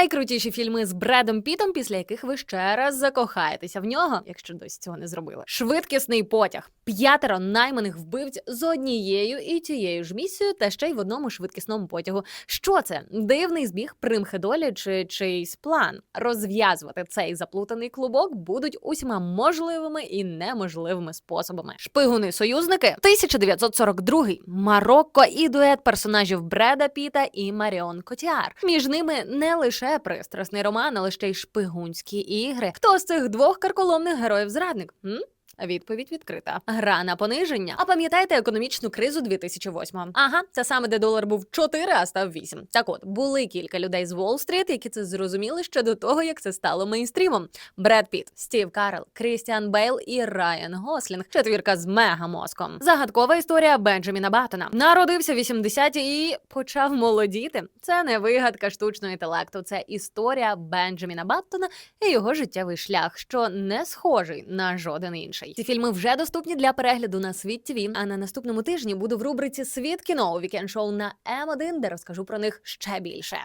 Найкрутіші фільми з Бредом Пітом, після яких ви ще раз закохаєтеся в нього, якщо досі цього не зробили. Швидкісний потяг, п'ятеро найманих вбивць з однією і тією ж місією, та ще й в одному швидкісному потягу. Що це? Дивний збіг примхи долі чи чийсь план? Розв'язувати цей заплутаний клубок будуть усіма можливими і неможливими способами. Шпигуни союзники 1942 Марокко і дует персонажів Бреда Піта і Маріон Котіар. Між ними не лише пристрасний роман, але ще й шпигунські ігри. Хто з цих двох карколомних героїв зрадник? М? Відповідь відкрита. Гра на пониження. А пам'ятаєте економічну кризу 2008-го? Ага, це саме де долар був 4, а став 8. Так от були кілька людей з Уолл-стріт, які це зрозуміли ще до того, як це стало мейнстрімом. Бред Піт, Стів Карел, Крістіан Бейл і Райан Гослінг. Четвірка з мегамозком. Загадкова історія Бенджаміна Баттона. Народився в 80-ті і почав молодіти. Це не вигадка штучного інтелекту. Це історія Бенджаміна Баттона і його життєвий шлях, що не схожий на жоден інший. Ці фільми вже доступні для перегляду на світ ТВ, А на наступному тижні буду в рубриці Світ кіно у вікенд на М1, де розкажу про них ще більше.